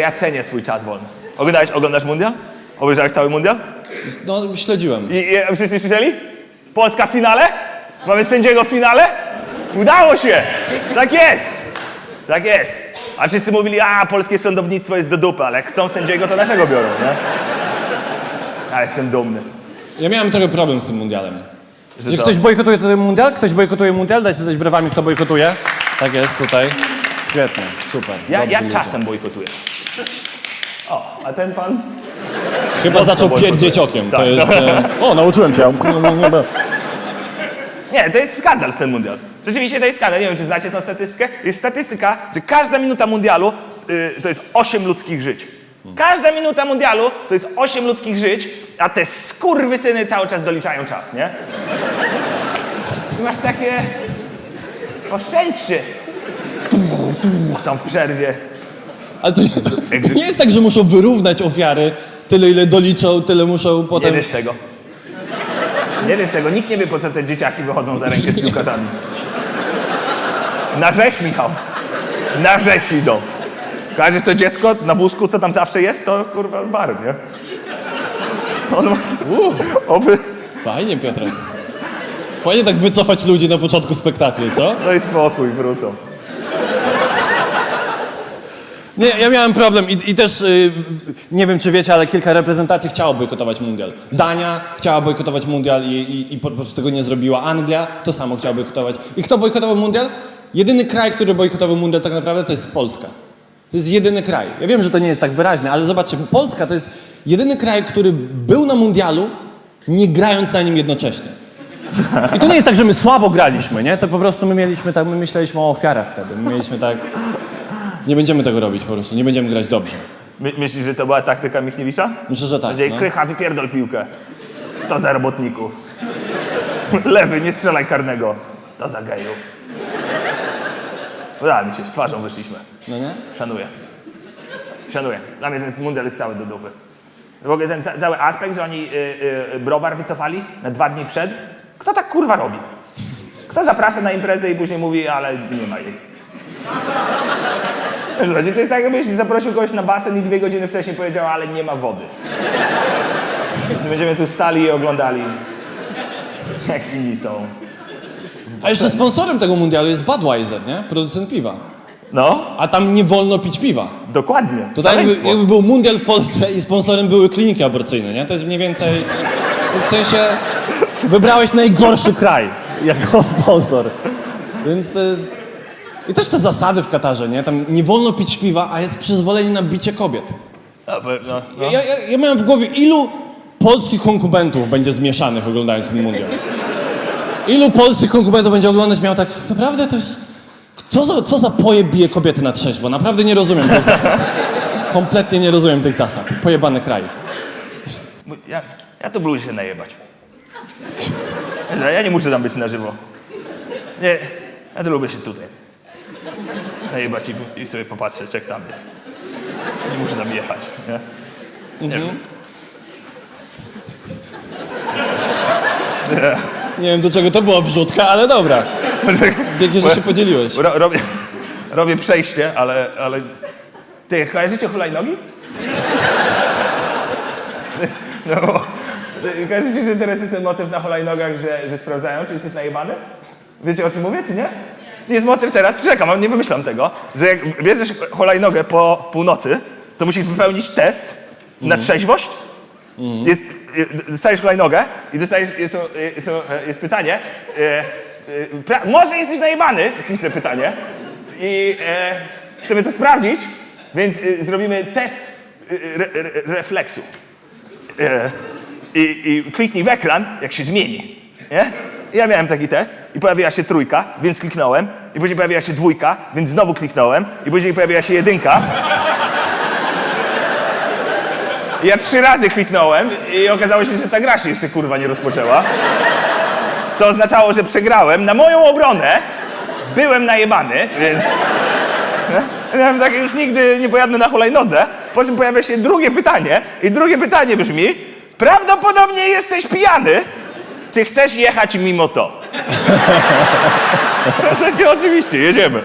Ja cenię swój czas wolny. Oglądałeś, oglądasz mundial? Obejrzałeś cały mundial? No, śledziłem. I, i wszyscy słyszeli? Polska w finale? Mamy sędziego w finale? Udało się! Tak jest! Tak jest! A wszyscy mówili, a polskie sądownictwo jest do dupy, ale jak chcą sędziego, to naszego biorą, nie? Ja jestem dumny. Ja miałem trochę problem z tym mundialem. Że Że co? ktoś bojkotuje ten mundial? Ktoś bojkotuje mundial? Dajcie znać brawami, kto bojkotuje. Tak jest, tutaj. Świetnie, super. Ja, ja ludzie. czasem bojkotuję. O, a ten pan? Chyba mocno zaczął bojkotuje. pierdzieć okiem. To Tak. jest... E... O, nauczyłem cię. Nie, to jest skandal z ten mundial. Rzeczywiście to jest skandal. Nie wiem, czy znacie tę statystykę. Jest statystyka, że każda minuta mundialu y, to jest 8 ludzkich żyć. Każda minuta mundialu to jest 8 ludzkich żyć, a te skurwysyny cały czas doliczają czas, nie? I masz takie... Oszczędźcie. Tam w przerwie. Ale to, nie jest tak, że muszą wyrównać ofiary. Tyle, ile doliczą, tyle muszą Nie potem... wiesz tego. Nie wiesz tego. Nikt nie wie, po co te dzieciaki wychodzą za rękę z piłkarzami. Na rzeź, Michał. Na rzeź idą. Każesz to dziecko na wózku, co tam zawsze jest, to kurwa war, nie? On ma... Oby... Fajnie, Piotrek. Fajnie tak wycofać ludzi na początku spektaklu, co? No i spokój, wrócą. Nie, ja miałem problem i, i też y, nie wiem, czy wiecie, ale kilka reprezentacji chciało bojkotować mundial. Dania chciała bojkotować mundial i, i, i po prostu tego nie zrobiła. Anglia to samo chciała bojkotować. I kto bojkotował mundial? Jedyny kraj, który bojkotował mundial tak naprawdę to jest Polska. To jest jedyny kraj. Ja wiem, że to nie jest tak wyraźne, ale zobaczcie, Polska to jest jedyny kraj, który był na mundialu, nie grając na nim jednocześnie. I to nie jest tak, że my słabo graliśmy, nie? To po prostu my mieliśmy tak, my myśleliśmy o ofiarach wtedy. My mieliśmy tak. Nie będziemy tego robić po prostu, nie będziemy grać dobrze. My, myślisz, że to była taktyka Michniewicza? Myślę, że tak. Że No. krycha, wypierdol piłkę. To za robotników. Lewy, nie strzelaj karnego. To za gejów. Udało mi się, z twarzą wyszliśmy. no nie? Szanuję. Szanuję. Dla mnie ten mundial jest cały do dupy. W ogóle ten ca- cały aspekt, że oni y, y, browar wycofali na dwa dni przed. Kto tak kurwa robi? Kto zaprasza na imprezę i później mówi, ale nie ma jej. Chodzi? To jest tak, jakbyś zaprosił kogoś na basen i dwie godziny wcześniej powiedział, ale nie ma wody. Więc będziemy tu stali i oglądali, jak inni są. A jeszcze sponsorem tego mundialu jest Budweiser, nie? Producent piwa. No, A tam nie wolno pić piwa. dokładnie. To tak jakby, Szaleństwo. jakby był mundial w Polsce i sponsorem były kliniki aborcyjne, nie? To jest mniej więcej... W sensie wybrałeś najgorszy kraj jako sponsor. Więc to jest... I też te zasady w Katarze, nie? Tam nie wolno pić piwa, a jest przyzwolenie na bicie kobiet. No, no, no. Ja, ja, ja miałem w głowie, ilu polskich konkubentów będzie zmieszanych oglądając ten mundial? Ilu polskich konkubentów będzie oglądać miał tak, naprawdę to jest... Co za, co za poje bije kobiety na trzeźwo? Naprawdę nie rozumiem tych zasad. Kompletnie nie rozumiem tych zasad. Pojebany kraj. Ja, ja tu lubię się najebać. Ja nie muszę tam być na żywo. Nie, ja tu lubię się tutaj. Najebać i, i sobie popatrzeć, jak tam jest. Nie muszę tam jechać, nie? Nie wiem. Nie wiem do czego to była wrzutka, ale dobra. Dzięki, że się podzieliłeś. Ro, robię, robię przejście, ale, ale... Ty, kojarzycie hulajnogi? No, bo- kojarzycie, że teraz jest ten motyw na hulajnogach, że, że sprawdzają, czy jesteś najebany? Wiecie, o czym mówię, czy nie? Jest motyw teraz, czekam, nie wymyślam tego, że jak bierzesz hulajnogę po północy, to musisz wypełnić test na trzeźwość. Jest, y, dostajesz hulajnogę i dostajesz, jest, jest, jest pytanie, e, e, pra, może jesteś najebany, pisze pytanie i e, chcemy to sprawdzić, więc e, zrobimy test re, re, refleksu. E, i, I kliknij w ekran, jak się zmieni. Nie? Ja miałem taki test i pojawiła się trójka, więc kliknąłem. I później pojawiła się dwójka, więc znowu kliknąłem. I później pojawiła się jedynka. I ja trzy razy kliknąłem i okazało się, że ta gra się jeszcze kurwa nie rozpoczęła. Co oznaczało, że przegrałem. Na moją obronę byłem najebany, więc... Ja takie już nigdy nie pojadę na hulajnodze, po czym pojawia się drugie pytanie i drugie pytanie brzmi Prawdopodobnie jesteś pijany, czy chcesz jechać mimo to? Takie oczywiście, jedziemy.